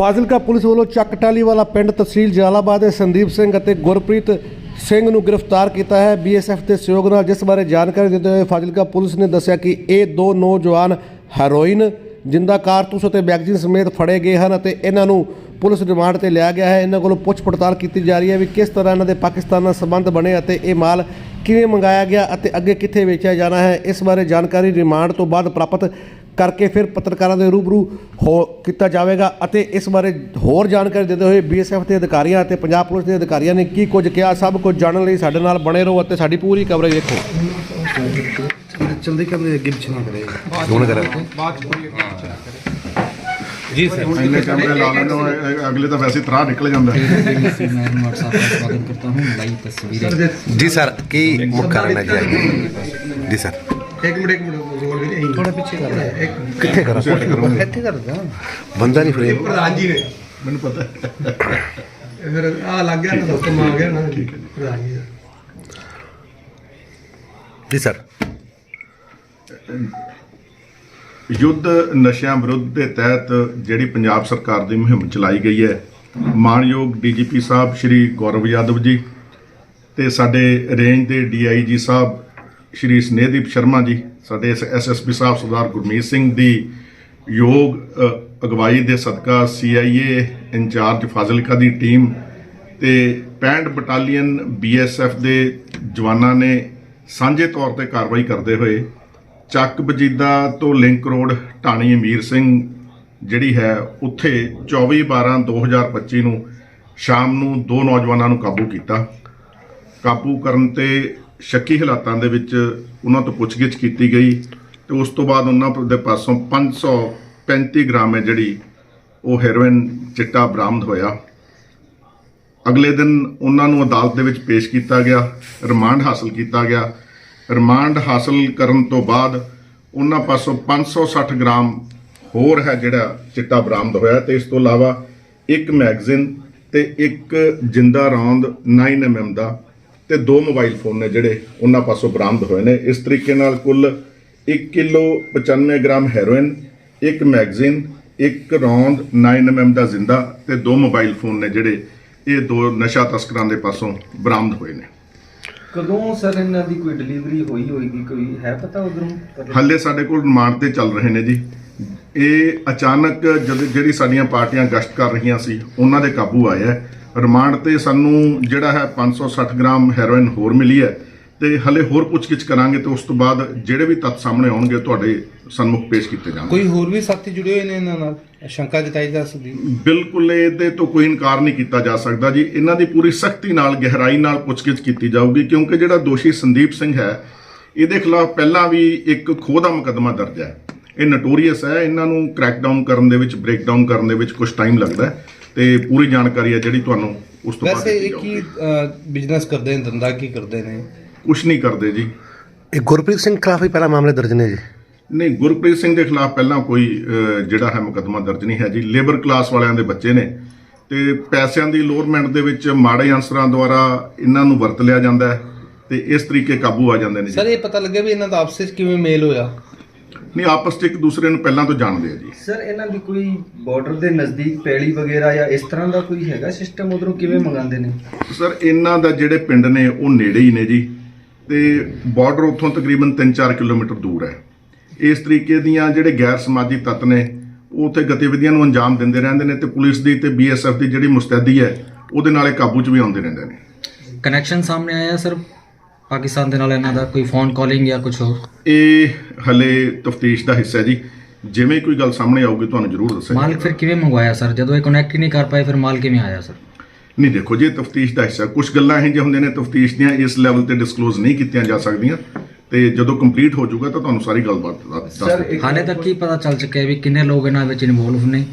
Fazilka police ਵੱਲੋਂ ਚੱਕ ਟਾਲੀ ਵਾਲਾ ਪਿੰਡ ਤਹਿਸੀਲ ਜਲਾਲਾਬਾਦ ਦੇ ਸੰਦੀਪ ਸਿੰਘ ਅਤੇ ਗੁਰਪ੍ਰੀਤ ਸਿੰਘ ਨੂੰ ਗ੍ਰਿਫਤਾਰ ਕੀਤਾ ਹੈ ਬੀਐਸਐਫ ਦੇ ਸਹਿਯੋਗ ਨਾਲ, ਜਿਸ ਬਾਰੇ ਜਾਣਕਾਰੀ ਦਿੰਦੇ ਹੋਏ ਫਾਜ਼ਿਲਕਾ ਪੁਲਿਸ ਨੇ ਦੱਸਿਆ ਕਿ ਇਹ ਦੋ ਨੌਜਵਾਨ ਹੈਰੋਇਨ, ਜਿੰਦਾ ਕਾਰਤੂਸ ਅਤੇ ਮੈਗਜ਼ੀਨ ਸਮੇਤ ਫੜੇ ਗਏ ਹਨ ਅਤੇ ਇਹਨਾਂ ਨੂੰ ਪੁਲਿਸ ਰਿਮਾਂਡ ਤੇ ਲਿਆ ਗਿਆ ਹੈ। ਇਹਨਾਂ ਕੋਲੋਂ ਪੁੱਛ ਪੜਤਾਲ ਕੀਤੀ ਜਾ ਰਹੀ ਹੈ ਵੀ ਕਿਸ ਤਰ੍ਹਾਂ ਇਹਨਾਂ ਦੇ ਪਾਕਿਸਤਾਨ ਨਾਲ ਸੰਬੰਧ ਬਣੇ ਅਤੇ ਇਹ ਮਾਲ ਕਿਵੇਂ ਮੰਗਾਇਆ ਗਿਆ ਅਤੇ ਅੱਗੇ ਕਿੱਥੇ ਵੇਚਿਆ ਜਾਣਾ ਹੈ। ਇਸ ਬਾਰੇ ਜਾਣਕਾਰੀ ਰਿਮਾਂਡ ਤੋਂ ਬਾਅਦ ਪ੍ਰਾਪਤ ਕਰਕੇ ਫਿਰ ਪੱਤਰਕਾਰਾਂ ਦੇ ਰੂਬਰੂ ਹੋ ਕੀਤਾ ਜਾਵੇਗਾ ਅਤੇ ਇਸ ਬਾਰੇ ਹੋਰ ਜਾਣਕਾਰੀ ਦਿੰਦੇ ਹੋਏ ਬੀਐਸਐਫ ਦੇ ਅਧਿਕਾਰੀਆਂ ਅਤੇ ਪੰਜਾਬ ਪੁਲਿਸ ਦੇ ਅਧਿਕਾਰੀਆਂ ਨੇ ਕੀ ਕੁਝ ਕਿਹਾ ਸਭ ਕੁਝ ਜਾਣਨ ਲਈ ਸਾਡੇ ਨਾਲ ਬਣੇ ਰਹੋ ਅਤੇ ਸਾਡੀ ਪੂਰੀ ਕਵਰੇਜ ਦੇਖੋ ਚਲਦੀ ਕਰਦੇ ਅੱਗੇ ਪਿੱਛੇ ਨਾ ਕਰੇ ਹੁਣ ਕਰਾਂ ਜੀ ਸਰ ਇੰਨੇ ਕੈਮਰੇ ਲਾ ਲੈਣ ਉਹ ਇਹ- ਅਗਲੇ ਤਾਂ ਵੈਸੇ ਤਰਾਹ ਨਿਕਲ ਜਾਂਦਾ मैं व्हाट्सएप पर स्वागत करता हूँ लाइव तस्वीरें ਜੀ ਸਰ ਕੀ ਮੁੱਖ ਕਾਰਨ ਹੈ ਜੀ ਜੀ ਸਰ ਬੰਦਾ ਨਹੀਂ ਫਰੇਮ ਪ੍ਰਧਾਨ ਜੀ ਨੇ। ਮੈਨੂੰ ਪਤਾ। ਫਿਰ ਆ ਲੱਗ ਗਿਆ ਨਾ ਹੁਕਮ ਆ ਗਿਆ ਨਾ। ਜੀ। ਸਰ। ਯੁੱਧ ਨਸ਼ਿਆਂ ਵਿਰੁੱਧ ਦੇ ਤਹਿਤ ਜਿਹੜੀ ਪੰਜਾਬ ਸਰਕਾਰ ਦੀ ਮੁਹਿੰਮ ਚਲਾਈ ਗਈ ਹੈ ਮਾਨਯੋਗ ਡੀਜੀਪੀ ਸਾਹਿਬ ਸ਼੍ਰੀ ਗੌਰਵ ਯਾਦਵ ਜੀ ਤੇ ਸਾਡੇ ਰੇਂਜ ਦੇ ਡੀਆਈਜੀ ਸਾਹਿਬ ਸ਼੍ਰੀ ਸਨੇਹਦੀਪ ਸ਼ਰਮਾ ਜੀ, ਸਾਡੇ ਐਸਐਸਪੀ ਸਾਹਿਬ ਸਰਦਾਰ ਗੁਰਮੀਤ ਸਿੰਘ ਦੀ ਯੋਗ ਅਗਵਾਈ ਦੇ ਸਦਕਾ ਸੀਆਈਏ ਇੰਚਾਰਜ ਫਾਜ਼ਿਲਕਾ ਦੀ ਟੀਮ ਤੇ 65 ਬਟਾਲੀਅਨ ਬੀਐਸਐਫ ਦੇ ਜਵਾਨਾਂ ਨੇ ਸਾਂਝੇ ਤੌਰ ਤੇ ਕਾਰਵਾਈ ਕਰਦੇ ਹੋਏ ਚੱਕ ਬਜੀਦਾ ਤੋਂ ਲਿੰਕ ਰੋਡ ਢਾਣੀ ਅਮੀਰ ਸਿੰਘ, ਜਿਹੜੀ ਹੈ ਉੱਥੇ 24 12 2025 ਨੂੰ ਸ਼ਾਮ ਨੂੰ ਦੋ ਨੌਜਵਾਨਾਂ ਨੂੰ ਕਾਬੂ ਕੀਤਾ। ਕਾਬੂ ਕਰਨ ਤੇ ਸ਼ੱਕੀ ਹਾਲਾਤਾਂ ਦੇ ਵਿੱਚ ਉਹਨਾਂ ਤੋਂ ਪੁੱਛਗਿੱਛ ਕੀਤੀ ਗਈ ਤੇ ਉਸ ਤੋਂ ਬਾਅਦ ਉਹਨਾਂ ਦੇ ਪਾਸੋਂ 535 ਗ੍ਰਾਮ ਹੈ ਜਿਹੜੀ ਉਹ ਹੈਰੋਇਨ ਚਿੱਟਾ ਬਰਾਮਦ ਹੋਇਆ। ਅਗਲੇ ਦਿਨ ਉਹਨਾਂ ਨੂੰ ਅਦਾਲਤ ਦੇ ਵਿੱਚ ਪੇਸ਼ ਕੀਤਾ ਗਿਆ, ਰਿਮਾਂਡ ਹਾਸਲ ਕੀਤਾ ਗਿਆ। ਰਿਮਾਂਡ ਹਾਸਲ ਕਰਨ ਤੋਂ ਬਾਅਦ ਉਹਨਾਂ ਪਾਸੋਂ 560 ਗ੍ਰਾਮ ਹੋਰ ਹੈ ਜਿਹੜਾ ਚਿੱਟਾ ਬਰਾਮਦ ਹੋਇਆ ਤੇ ਇਸ ਤੋਂ ਇਲਾਵਾ ਇੱਕ ਮੈਗਜ਼ੀਨ ਤੇ ਇੱਕ ਜਿੰਦਾ ਰੌਂਦ 9mm ਦਾ ਤੇ ਦੋ ਮੋਬਾਈਲ ਫੋਨ ਨੇ ਜਿਹੜੇ ਉਹਨਾਂ ਪਾਸੋਂ ਬਰਾਮਦ ਹੋਏ ਨੇ। ਇਸ ਤਰੀਕੇ ਨਾਲ ਕੁੱਲ 1 ਕਿਲੋ 95 ਗ੍ਰਾਮ ਹੈਰੋਇਨ ਇੱਕ ਮੈਗਜ਼ੀਨ ਇੱਕ ਰੌਂਦ 9mm ਦਾ ਜ਼ਿੰਦਾ ਤੇ ਦੋ ਮੋਬਾਈਲ ਫੋਨ ਨੇ ਜਿਹੜੇ ਇਹ ਦੋ ਨਸ਼ਾ ਤਸਕਰਾਂ ਦੇ ਪਾਸੋਂ ਬਰਾਮਦ ਹੋਏ ਨੇ। ਕਦੋਂ ਸਰ ਇਹਨਾਂ ਦੀ ਕੋਈ ਡਿਲੀਵਰੀ ਹੋਈ ਹੋਏਗੀ? ਕੋਈ ਹੈ ਪਤਾ ਉਧਰੋਂ? ਹਾਲੇ ਸਾਡੇ ਕੋਲ ਰਿਮਾਂਡ ਤੇ ਚੱਲ ਰਹੇ ਨੇ ਜੀ। ਇਹ ਅਚਾਨਕ ਜਦ ਜਿਹੜੀ ਸਾਡੀਆਂ ਪਾਰਟੀਆਂ ਗਸ਼ਤ ਕਰ ਰਹੀਆਂ ਸੀ ਉਹਨਾਂ ਦੇ ਕਾਬੂ ਆਇਆ ਹੈ। ਰਿਮਾਂਡ ਤੇ ਸਾਨੂੰ ਜਿਹੜਾ ਹੈ 560 ਗ੍ਰਾਮ ਹੈਰੋਇਨ ਹੋਰ ਮਿਲੀ ਹੈ ਤੇ ਹਲੇ ਹੋਰ ਪੁੱਛਗਿੱਛ ਕਰਾਂਗੇ ਤੇ ਉਸ ਤੋਂ ਬਾਅਦ ਜਿਹੜੇ ਵੀ ਤੱਥ ਸਾਹਮਣੇ ਆਉਣਗੇ ਤੁਹਾਡੇ ਸਨਮੁਖ ਪੇਸ਼ ਕੀਤੇ ਜਾਣਗੇ। ਕੋਈ ਹੋਰ ਵੀ ਸਾਥੀ ਜੁੜੇ ਹੋਏ ਨੇ ਇਹਨਾਂ ਨਾਲ? ਸ਼ੰਕਾ ਜਤਾਈ ਜਾ ਸਕਦੀ ਬਿਲਕੁਲ ਇਹਦੇ ਤੋਂ ਕੋਈ ਇਨਕਾਰ ਨਹੀਂ ਕੀਤਾ ਜਾ ਸਕਦਾ ਜੀ। ਇਹਨਾਂ ਦੀ ਪੂਰੀ ਸਖਤੀ ਨਾਲ ਗਹਿਰਾਈ ਨਾਲ ਪੁੱਛਗਿੱਛ ਕੀਤੀ ਜਾਊਗੀ ਕਿਉਂਕਿ ਜਿਹੜਾ ਦੋਸ਼ੀ ਸੰਦੀਪ ਸਿੰਘ ਹੈ ਇਹਦੇ ਖਿਲਾਫ ਪਹਿਲਾਂ ਵੀ ਇੱਕ ਖੋਹ ਦਾ ਮੁਕੱਦਮਾ ਦਰਜ ਹੈ। ਇਹ ਨਟੋਰੀਅਸ ਹੈ ਇਹਨਾਂ ਨੂੰ ਕ੍ਰੈਕ ਡਾਊਨ ਕਰਨ ਦੇ ਵਿੱਚ ਬ੍ਰੇਕ ਡਾਊਨ ਕਰਨ ਦੇ ਵਿੱਚ ਕੁਝ ਟਾਈਮ ਲੱਗਦਾ ਹੈ। ਤੇ ਪੂਰੀ ਜਾਣਕਾਰੀ ਹੈ ਜਿਹੜੀ ਤੁਹਾਨੂੰ ਉਸ ਤੋਂ ਬਾਅਦ ਵੈਸੇ ਦਿੱਤੀ ਇਹ ਜਾਊਗੀ। ਕੀ ਬਿਜ਼ਨਸ ਕਰਦੇ ਨੇ ਧੰਦਾ ਕੀ ਕਰਦੇ ਨੇ? ਕੁਛ ਨਹੀਂ ਕਰਦੇ ਜੀ। ਇਹ ਗੁਰਪ੍ਰੀਤ ਸਿੰਘ ਖਿਲਾਫ ਹੀ ਪਹਿਲਾ ਮਾਮਲੇ ਦਰਜ ਨੇ ਜੀ। ਨਹੀਂ ਗੁਰਪ੍ਰੀਤ ਸਿੰਘ ਦੇ ਖਿਲਾਫ ਪਹਿਲਾਂ ਕੋਈ ਅਹ, ਜਿਹੜਾ ਹੈ ਮੁਕੱਦਮਾ ਦਰਜ ਨਹੀਂ ਹੈ ਜੀ। ਲੇਬਰ ਕਲਾਸ ਵਾਲਿਆਂ ਦੇ ਬੱਚੇ ਨੇ। ਤੇ ਪੈਸਿਆਂ ਦੀ ਲੋਰਮੈਂਟ ਦੇ ਵਿੱਚ ਮਾੜੇ ਅਨਸਰਾਂ ਦੁਆਰਾ ਇਹਨਾਂ ਨੂੰ ਵਰਤ ਲਿਆ ਜਾਂਦਾ ਹੈ ਤੇ ਇਸ ਤਰੀਕੇ ਕਾਬੂ ਆ ਜਾਂਦੇ ਨੇ ਸਰ ਜੀ ਇਹ ਪਤਾ ਲੱਗਿਆ ਵੀ ਇਹਨਾਂ ਦਾ ਆਪਸ ਵਿੱਚ ਕਿਵੇਂ ਮੇਲ ਹੋਇਆ? ਨਹੀਂ ਆਪਸ 'ਚ ਇੱਕ ਦੂਸਰੇ ਨੂੰ ਪਹਿਲਾਂ ਤੋਂ ਜਾਣਦੇ ਆ ਜੀ। ਸਰ ਇਹਨਾਂ ਦੀ ਕੋਈ ਬਾਰਡਰ ਦੇ ਨਜ਼ਦੀਕ ਪੈਲੀ ਵਗੈਰਾ ਜਾਂ ਇਸ ਤਰ੍ਹਾਂ ਦਾ ਕੋਈ ਹੈਗਾ ਸਿਸਟਮ ਉਧਰੋਂ ਕਿਵੇਂ ਮੰਗਾਉਂਦੇ ਨੇ? ਸਰ ਇਹਨਾਂ ਦਾ ਜਿਹੜੇ ਪਿੰਡ ਨੇ ਉਹ ਨੇੜੇ ਹੀ ਨੇ ਜੀ। ਤੇ ਬਾਰਡਰ ਉੱਥੋਂ ਤਕਰੀਬਨ 3-4 ਕਿਲੋਮੀਟਰ ਦੂਰ ਹੈ। ਇਸ ਤਰੀਕੇ ਦੀਆਂ ਜਿਹੜੇ ਗੈਰ ਸਮਾਜੀ ਤੱਤ ਨੇ ਉਹ ਉੱਥੇ ਗਤੀਵਿਧੀਆਂ ਨੂੰ ਅੰਜਾਮ ਦਿੰਦੇ ਰਹਿੰਦੇ ਨੇ ਤੇ ਪੁਲਿਸ ਦੀ ਤੇ ਬੀਐਸਐਫ ਦੀ ਜਿਹੜੀ ਮੁਸਤੈਦੀ ਹੈ ਉਹਦੇ ਨਾਲੇ ਕਾਬੂ 'ਚ ਵੀ ਆਉਂਦੇ ਰਹਿੰਦੇ ਨੇ। ਕਨੈਕਸ਼ਨ ਸਾਹਮਣੇ ਆਇਆ ਸਰ? ਪਾਕਿਸਤਾਨ ਦੇ ਨਾਲ ਇਹਨਾਂ ਦਾ ਕੋਈ ਫੋਨ ਕਾਲਿੰਗ ਜਾਂ ਕੁਝ ਹੋਰ? ਇਹ ਹਲੇ ਤਫਤੀਸ਼ ਦਾ ਹਿੱਸਾ ਹੈ ਜੀ। ਜਿਵੇਂ ਕੋਈ ਗੱਲ ਸਾਹਮਣੇ ਆਊਗੀ ਤੁਹਾਨੂੰ ਜ਼ਰੂਰ ਦੱਸਾਂਗੇ। ਮਾਲ ਫਿਰ ਕਿਵੇਂ ਮੰਗਵਾਇਆ ਸਰ? ਜਦੋਂ ਇਹ ਕਨੈਕਟ ਹੀ ਨਹੀਂ ਕਰ ਪਾਏ ਫਿਰ ਮਾਲ ਕਿਵੇਂ ਆਇਆ ਸਰ? ਨਹੀਂ ਦੇਖੋ ਜੀ ਤਫਤੀਸ਼ ਦਾ ਹਿੱਸਾ। ਕੁਝ ਗੱਲਾਂ ਇਹ ਜਿਹੇ ਹੁੰਦੀਆਂ ਨੇ ਤਫਤੀਸ਼ ਦੀਆਂ ਇਸ ਲੈਵਲ ਤੇ ਡਿਸਕਲੋਜ਼ ਨਹੀਂ ਕੀਤੀਆਂ ਜਾ ਸਕਦੀਆਂ। ਤੇ ਜਦੋਂ ਕੰਪਲੀਟ ਹੋ ਜਾਊਗਾ ਤਾਂ ਤੁਹਾਨੂੰ ਸਾਰੀ ਗੱਲਬਾਤ ਦੱਸ-। ਇੱਕ ਹਾਲੇ ਤੱਕ ਕੀ ਪਤਾ ਚੱਲ ਚੁੱਕਿਆ ਵੀ ਕਿੰਨੇ ਲੋਕ ਇਹਨਾਂ ਵਿੱਚ ਇਨਵੋਲਵ ਨੇ?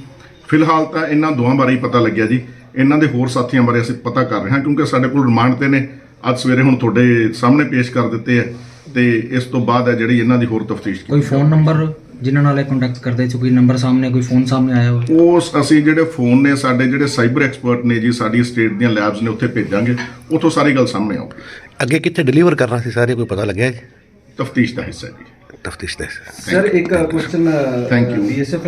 ਫਿਲਹਾਲ ਤਾਂ ਇਹਨਾਂ ਦੋਵਾਂ ਬਾਰੇ ਹੀ ਪਤਾ ਲੱਗਿਆ ਜੀ। ਇਹਨਾਂ ਦੇ ਹੋਰ ਸਾਥੀਆਂ ਬਾਰੇ ਅਸੀਂ ਪਤਾ ਕਰ ਰਹੇ ਹਾਂ ਕਿਉਂਕਿ ਸਾਡੇ ਕੋਲ ਰਿਮਾਂਡ ਤੇ ਨੇ। ਅੱਜ ਸਵੇਰੇ ਹੁਣ ਤੁਹਾਡੇ ਸਾਹਮਣੇ ਪੇਸ਼ ਕਰ ਦਿੱਤੇ ਹੈ ਤੇ ਇਸ ਤੋਂ ਬਾਅਦ ਹੈ ਜਿਹੜੀ ਇਹਨਾਂ ਦੀ ਹੋਰ ਤਫਤੀਸ਼ ਕੋਈ ਫੋਨ ਨੰਬਰ ਜਿਨ੍ਹਾਂ ਨਾਲ ਇਹ ਕੰਟੈਕਟ ਕਰਦੇ ਸੀ? ਕੋਈ ਨੰਬਰ ਸਾਹਮਣੇ ਕੋਈ ਫੋਨ ਸਾਹਮਣੇ ਆਇਆ ਹੋਵੇ? ਉਸ ਅਸੀਂ ਜਿਹੜੇ ਫੋਨ ਨੇ ਸਾਡੇ ਜਿਹੜੇ ਸਾਈਬਰ ਐਕਸਪਰਟ ਨੇ ਜੀ ਸਾਡੀ ਸਟੇਟ ਦੀਆਂ ਲੈਬਸ ਨੇ ਉੱਥੇ ਭੇਜਾਂਗੇ। ਉੱਥੋਂ ਸਾਰੀ ਗੱਲ ਸਾਹਮਣੇ ਆਊਗੀ। ਅੱਗੇ ਕਿੱਥੇ ਡਿਲੀਵਰ ਕਰਨਾ ਸੀ ਸਾਰੇ ਕੋਈ ਪਤਾ ਲੱਗਿਆ ਜੀ? ਤਫਤੀਸ਼ ਦਾ ਹਿੱਸਾ ਜੀ। ਤਫਤੀਸ਼ ਦਾ ਸਰ ਇੱਕ question you. BSF